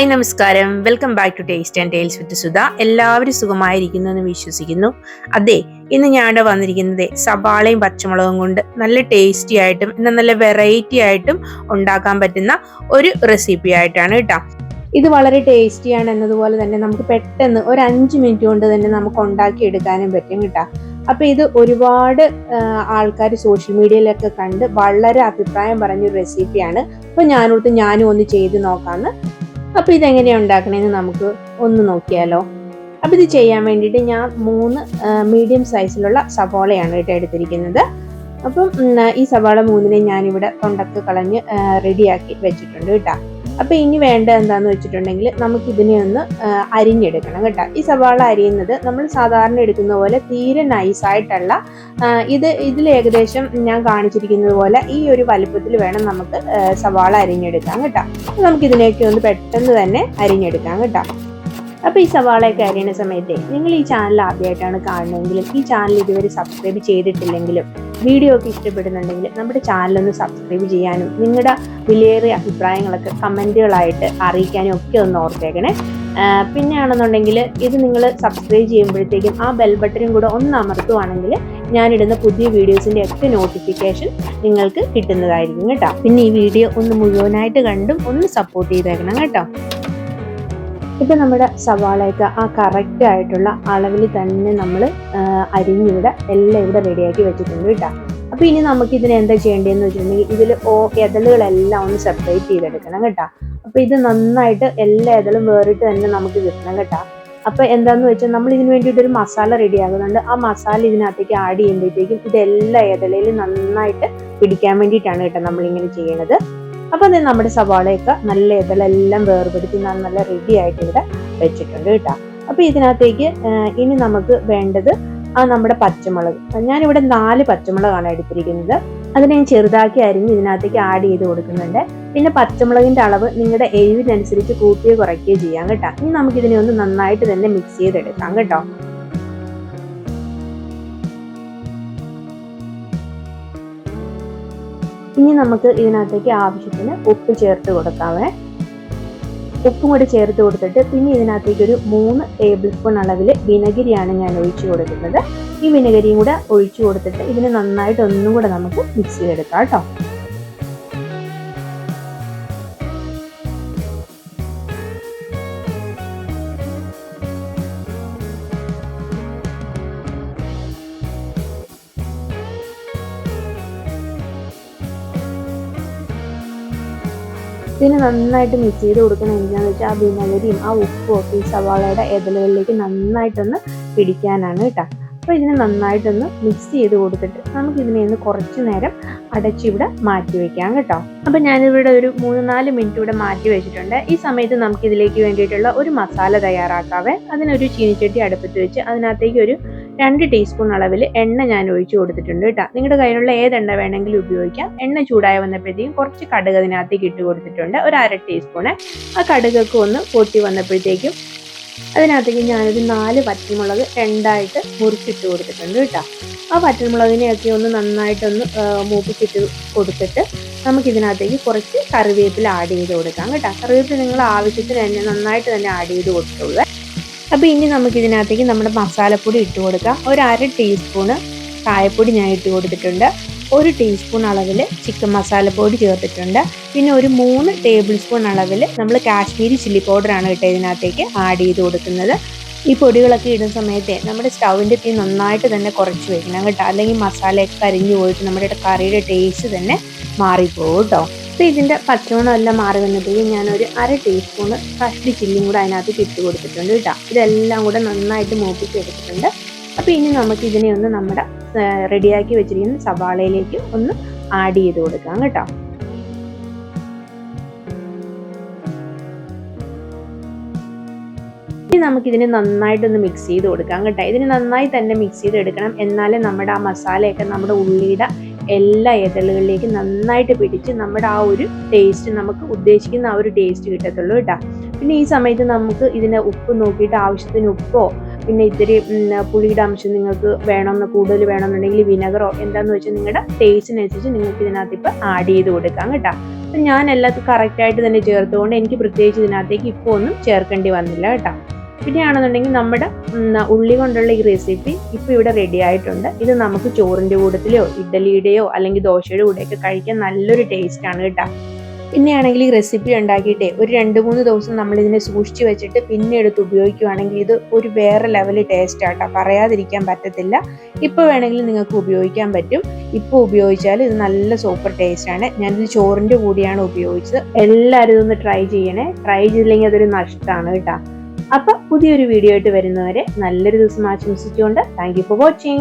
Hi നമസ്കാരം. Welcome back to taste and tales with Sudha. എല്ലാവരും സുഖമായിരിക്കുന്നു എന്ന് വിശ്വസിക്കുന്നു. അതെ ഇന്ന് ഞാനിവിടെ വന്നിരിക്കുന്നത് സവാളയും പച്ചമുളകും കൊണ്ട് നല്ല ടേസ്റ്റി ആയിട്ടും എന്നാൽ നല്ല വെറൈറ്റി ആയിട്ടും ഉണ്ടാക്കാൻ പറ്റുന്ന ഒരു റെസിപ്പി ആയിട്ടാണ് കേട്ടോ. ഇത് വളരെ ടേസ്റ്റിയാണ് എന്നതുപോലെ തന്നെ നമുക്ക് പെട്ടെന്ന് ഒരു അഞ്ച് മിനിറ്റ് കൊണ്ട് തന്നെ നമുക്ക് ഉണ്ടാക്കി എടുക്കാനും പറ്റും കേട്ടോ. അപ്പൊ ഇത് ഒരുപാട് ആൾക്കാർ സോഷ്യൽ മീഡിയയിലൊക്കെ കണ്ട് വളരെ അഭിപ്രായം പറഞ്ഞൊരു റെസിപ്പിയാണ് അപ്പൊ ഞാനോർത്ത് ഞാനും ഒന്ന് ചെയ്ത് നോക്കാന്ന് അപ്പൊ ഇതെങ്ങനെയാണ് ഉണ്ടാക്കണമെന്ന് നമുക്ക് ഒന്ന് നോക്കിയാലോ. അപ്പോൾ ഇത് ചെയ്യാൻ വേണ്ടിയിട്ട് ഞാൻ മൂന്ന് മീഡിയം സൈസിലുള്ള സവാളയാണ് കേട്ടോ എടുത്തിരിക്കുന്നത്. അപ്പം ഈ സവാള മൂന്നിനെ ഞാനിവിടെ തൊണ്ടക്ക് കളഞ്ഞ് റെഡിയാക്കി വെച്ചിട്ടുണ്ട് കേട്ടോ. അപ്പൊ ഇനി വേണ്ട എന്താന്ന് വെച്ചിട്ടുണ്ടെങ്കിൽ നമുക്ക് ഇതിനെ ഒന്ന് അരിഞ്ഞെടുക്കണം കേട്ടോ. ഈ സവാള അരിയുന്നത് നമ്മൾ സാധാരണ എടുക്കുന്ന പോലെ തീരെ നൈസായിട്ടല്ല ഇത് ഇതിൽ ഏകദേശം ഞാൻ കാണിച്ചിരിക്കുന്നത് പോലെ ഈ ഒരു വലുപ്പത്തിൽ വേണം നമുക്ക് സവാള അരിഞ്ഞെടുക്കാൻ കേട്ടോ. അപ്പൊ നമുക്ക് ഇതിനെയൊക്കെ ഒന്ന് പെട്ടെന്ന് തന്നെ അരിഞ്ഞെടുക്കാം കേട്ടോ. അപ്പോൾ ഈ സവാളയൊക്കെ അരിയണ സമയത്തെ നിങ്ങൾ ഈ ചാനൽ ആദ്യമായിട്ടാണ് കാണുന്നതെങ്കിലും ഈ ചാനൽ ഇതുവരെ സബ്സ്ക്രൈബ് ചെയ്തിട്ടില്ലെങ്കിലും വീഡിയോ ഒക്കെ ഇഷ്ടപ്പെടുന്നുണ്ടെങ്കിൽ നമ്മുടെ ചാനൽ ഒന്ന് സബ്സ്ക്രൈബ് ചെയ്യാനും നിങ്ങളുടെ വിലയേറിയ അഭിപ്രായങ്ങളൊക്കെ കമന്റുകളായിട്ട് അറിയിക്കാനും ഒക്കെ ഒന്ന് ഓർത്തേക്കണേ. പിന്നെയാണെന്നുണ്ടെങ്കിൽ ഇത് നിങ്ങൾ സബ്സ്ക്രൈബ് ചെയ്യുമ്പോഴത്തേക്കും ആ ബെൽ ബട്ടനും കൂടെ ഒന്ന് അമർത്തുവാണെങ്കിൽ ഞാനിടുന്ന പുതിയ വീഡിയോസിന്റെ ഒക്കെ നോട്ടിഫിക്കേഷൻ നിങ്ങൾക്ക് കിട്ടുന്നതായിരിക്കും കേട്ടോ. പിന്നെ ഈ വീഡിയോ ഒന്ന് മുഴുവനായിട്ട് കണ്ടും ഒന്ന് സപ്പോർട്ട് ചെയ്തേക്കണം കേട്ടോ. ഇപ്പം നമ്മുടെ സവാളയൊക്കെ ആ കറക്റ്റ് ആയിട്ടുള്ള അളവിൽ തന്നെ നമ്മൾ അരിഞ്ഞിവിടെ എല്ലാം ഇവിടെ റെഡിയാക്കി വെച്ചിട്ടുണ്ട് കേട്ടോ. അപ്പോൾ ഇനി നമുക്ക് ഇതിന് എന്താ ചെയ്യേണ്ടതെന്ന് വെച്ചിട്ടുണ്ടെങ്കിൽ ഇതിൽ ഓ എതളുകളെല്ലാം ഒന്ന് സെപ്പറേറ്റ് ചെയ്തെടുക്കണം കേട്ടോ. അപ്പോൾ ഇത് നന്നായിട്ട് എല്ലാ എതളും വേറിട്ട് തന്നെ നമുക്ക് കിട്ടണം കേട്ടോ. അപ്പോൾ എന്താന്ന് വെച്ചാൽ നമ്മൾ ഇതിന് വേണ്ടിയിട്ട് ഒരു മസാല റെഡി ആകുന്നുണ്ട് ആ മസാല ഇതിനകത്തേക്ക് ആഡ് ചെയ്യുമ്പോഴത്തേക്കും ഇതെല്ലാ ഇതളയിലും നന്നായിട്ട് പിടിക്കാൻ വേണ്ടിയിട്ടാണ് കേട്ടോ നമ്മളിങ്ങനെ ചെയ്യണത്. അപ്പൊ അത് നമ്മുടെ സവാളയൊക്കെ നല്ല ഇതളെല്ലാം വേർപെടുത്തി നല്ല റെഡി ആയിട്ട് ഇവിടെ വെച്ചിട്ടുണ്ട് കേട്ടോ. അപ്പൊ ഇതിനകത്തേക്ക് ഇനി നമുക്ക് വേണ്ടത് ആ നമ്മുടെ പച്ചമുളക്. ഞാനിവിടെ നാല് പച്ചമുളകാണ് എടുത്തിരിക്കുന്നത്. അതിനെ ഞാൻ ചെറുതാക്കി അരിഞ്ഞ് ഇതിനകത്തേക്ക് ആഡ് ചെയ്ത് കൊടുക്കുന്നുണ്ട്. പിന്നെ പച്ചമുളകിന്റെ അളവ് നിങ്ങളുടെ എരിവിനനുസരിച്ച് കൂട്ടുകയോ കുറയ്ക്കുകയോ ചെയ്യാം കേട്ടോ. ഇനി നമുക്ക് ഇതിനെ ഒന്ന് നന്നായിട്ട് തന്നെ മിക്സ് ചെയ്തെടുക്കാം കേട്ടോ. ഇനി നമുക്ക് ഇതിനകത്തേക്ക് ആവശ്യത്തിന് ഉപ്പ് ചേർത്ത് കൊടുക്കാവേ. ഉപ്പും കൂടി ചേർത്ത് കൊടുത്തിട്ട് പിന്നെ ഇതിനകത്തേക്ക് ഒരു മൂന്ന് ടേബിൾ സ്പൂൺ അളവിൽ വിനഗിരിയാണ് ഞാൻ ഒഴിച്ചു കൊടുക്കുന്നത്. ഈ വിനഗരിയും കൂടെ ഒഴിച്ചു കൊടുത്തിട്ട് ഇതിന് നന്നായിട്ട് ഒന്നും കൂടെ നമുക്ക് മിക്സ് ചെയ്തെടുക്കാം കേട്ടോ. ഇതിന് നന്നായിട്ട് മിക്സ് ചെയ്ത് കൊടുക്കണം എന്താണെന്ന് വെച്ചാൽ ആ വിനഗരിയും ആ ഉപ്പും ഒക്കെ ഈ സവാളയുടെ ഇതലുകളിലേക്ക് നന്നായിട്ടൊന്ന് പിടിക്കാനാണ് കേട്ടോ അപ്പോൾ ഇതിനെ നന്നായിട്ടൊന്ന് മിക്സ് ചെയ്ത് കൊടുത്തിട്ട് നമുക്ക് ഇതിനെ ഒന്ന് കുറച്ച് നേരം അടച്ചിവിടെ മാറ്റി വെക്കാം കേട്ടോ. അപ്പോൾ ഞാനിവിടെ ഒരു മൂന്ന് നാല് മിനിറ്റ് ഇവിടെ മാറ്റി വെച്ചിട്ടുണ്ട്. ഈ സമയത്ത് നമുക്ക് ഇതിലേക്ക് വേണ്ടിയിട്ടുള്ള ഒരു മസാല തയ്യാറാക്കാവേ. അതിനൊരു ചീനിച്ചട്ടി അടുപ്പത്ത് വെച്ച് അതിനകത്തേക്ക് ഒരു രണ്ട് ടീസ്പൂൺ അളവിൽ എണ്ണ ഞാൻ ഒഴിച്ചു കൊടുത്തിട്ടുണ്ട് കേട്ടോ. നിങ്ങളുടെ കയ്യിലുള്ള ഏത് എണ്ണ വേണമെങ്കിലും ഉപയോഗിക്കാം. എണ്ണ ചൂടായി വന്നപ്പോഴത്തേക്കും കുറച്ച് കടുക് അതിനകത്തേക്ക് ഇട്ട് കൊടുത്തിട്ടുണ്ട്. ഒരു അര ടീസ്പൂണ് ആ കടുകൊക്കെ ഒന്ന് പൊട്ടി വന്നപ്പോഴത്തേക്കും അതിനകത്തേക്ക് ഞാനൊരു നാല് പച്ചമുളക് രണ്ടായിട്ട് മുറിച്ചിട്ട് കൊടുത്തിട്ടുണ്ട് കേട്ടോ. ആ പച്ചമുളകിനെയൊക്കെ ഒന്ന് നന്നായിട്ടൊന്ന് മൂപ്പിച്ചിട്ട് കൊടുത്തിട്ട് നമുക്കിതിനകത്തേക്ക് കുറച്ച് കറിവേപ്പില ആഡ് ചെയ്ത് കൊടുക്കാം കേട്ടോ. കറിവേപ്പില നിങ്ങൾ ആവശ്യത്തിന് തന്നെ നന്നായിട്ട് തന്നെ ആഡ് ചെയ്ത് കൊടുത്തോളൂ. അപ്പോൾ ഇനി നമുക്ക് ഇതിനകത്തേക്ക് നമ്മുടെ മസാലപ്പൊടി ഇട്ട് കൊടുക്കാം. ഒരു അര ടീസ്പൂണ് കായപ്പൊടി ഞാൻ ഇട്ട് കൊടുത്തിട്ടുണ്ട്. ഒരു ടീസ്പൂൺ അളവിൽ ചിക്കൻ മസാലപ്പൊടി ചേർത്തിട്ടുണ്ട്. പിന്നെ ഒരു മൂന്ന് ടേബിൾ സ്പൂൺ അളവിൽ നമ്മൾ കാശ്മീരി ചില്ലി പൗഡറാണ് കേട്ടോ ഇതിനകത്തേക്ക് ആഡ് ചെയ്ത് കൊടുക്കുന്നത്. ഈ പൊടികളൊക്കെ ഇടുന്ന സമയത്തെ നമ്മുടെ സ്റ്റൗവിന്റെ തീ നന്നായിട്ട് തന്നെ കുറച്ച് വെക്കണം കേട്ടോ. അല്ലെങ്കിൽ മസാലയൊക്കെ കരിഞ്ഞു പോയിട്ട് നമ്മുടെ കറിയുടെ ടേസ്റ്റ് തന്നെ മാറിപ്പോകും കേട്ടോ. അപ്പോൾ ഇതിന്റെ എല്ലാം മാറി ഞാൻ ഞാനൊരു അര ടീസ്പൂൺ കഷ്ടി ചില്ലിയും കൂടെ അതിനകത്ത് ഇട്ട് കൊടുത്തിട്ടുണ്ട് കേട്ടോ ഇതെല്ലാം കൂടെ നന്നായിട്ട് മൂപ്പിച്ച് എടുത്തിട്ടുണ്ട്. അപ്പോൾ ഇനി നമുക്ക് ഇതിനെ ഒന്ന് നമ്മുടെ റെഡിയാക്കി വെച്ചിരിക്കുന്ന സവാളയിലേക്ക് ഒന്ന് ആഡ് ചെയ്ത് കൊടുക്കാം കേട്ടോ. ഇനി നമുക്കിതിനെ നന്നായിട്ടൊന്ന് മിക്സ് ചെയ്ത് കൊടുക്കാം കേട്ടോ. ഇതിന് നന്നായി തന്നെ മിക്സ് ചെയ്ത് എടുക്കണം എന്നാലേ നമ്മുടെ ആ മസാലയൊക്കെ നമ്മുടെ ഉള്ളിയുടെ എല്ലാ ഇതളുകളിലേക്ക് നന്നായിട്ട് പിടിച്ച് നമ്മുടെ ആ ഒരു ടേസ്റ്റ് നമുക്ക് ഉദ്ദേശിക്കുന്ന ആ ഒരു ടേസ്റ്റ് കിട്ടത്തുള്ളൂ കേട്ടോ പിന്നെ ഈ സമയത്ത് നമുക്ക് ഇതിന് ഉപ്പ് നോക്കിയിട്ട് ആവശ്യത്തിന് ഉപ്പോ പിന്നെ ഇത്തിരി പുളിയുടെ അംശം നിങ്ങൾക്ക് വേണമെന്ന് കൂടുതൽ വേണമെന്നുണ്ടെങ്കിൽ വിനഗറോ എന്താണെന്ന് വെച്ചാൽ നിങ്ങളുടെ ടേസ്റ്റിനനുസരിച്ച് നിങ്ങൾക്ക് ഇതിനകത്ത് ഇപ്പം ആഡ് ചെയ്ത് കൊടുക്കാം കേട്ടോ അപ്പം ഞാൻ എല്ലാത്തും കറക്റ്റായിട്ട് തന്നെ ചേർത്തുകൊണ്ട് എനിക്ക് പ്രത്യേകിച്ച് ഇതിനകത്തേക്ക് ഇപ്പോൾ ഒന്നും ചേർക്കേണ്ടി വന്നില്ല കേട്ടോ പിന്നെയാണെന്നുണ്ടെങ്കിൽ നമ്മുടെ ഉള്ളി കൊണ്ടുള്ള ഈ റെസിപ്പി ഇപ്പോൾ ഇവിടെ റെഡി ആയിട്ടുണ്ട്. ഇത് നമുക്ക് ചോറിന്റെ കൂട്ടത്തിലോ ഇഡ്ഡലിയുടെയോ അല്ലെങ്കിൽ ദോശയുടെ കൂടെയൊക്കെ കഴിക്കാൻ നല്ലൊരു ടേസ്റ്റ് ആണ് കേട്ടോ. പിന്നെയാണെങ്കിൽ ഈ റെസിപ്പി ഉണ്ടാക്കിയിട്ടേ ഒരു രണ്ട് മൂന്ന് ദിവസം നമ്മൾ ഇതിനെ സൂക്ഷിച്ച് വെച്ചിട്ട് പിന്നെ എടുത്ത് ഉപയോഗിക്കുകയാണെങ്കിൽ ഇത് ഒരു വേറെ ലെവൽ ടേസ്റ്റ് ആട്ടോ. പറയാതിരിക്കാൻ പറ്റത്തില്ല. ഇപ്പോൾ വേണമെങ്കിൽ നിങ്ങൾക്ക് ഉപയോഗിക്കാൻ പറ്റും. ഇപ്പോൾ ഉപയോഗിച്ചാൽ ഇത് നല്ല സൂപ്പർ ടേസ്റ്റ് ആണ്. ഞാനിത് ചോറിന്റെ കൂടിയാണ് ഉപയോഗിച്ചത്. എല്ലാവരും ഇതൊന്ന് ട്രൈ ചെയ്യണേ. ട്രൈ ചെയ്തില്ലെങ്കിൽ അതൊരു നഷ്ടമാണ് കേട്ടോ. അപ്പൊ പുതിയൊരു വീഡിയോ ആയിട്ട് വരുന്നവരെ നല്ലൊരു ദിവസം ആശംസിച്ചുകൊണ്ട് താങ്ക് ഫോർ വാച്ചിങ്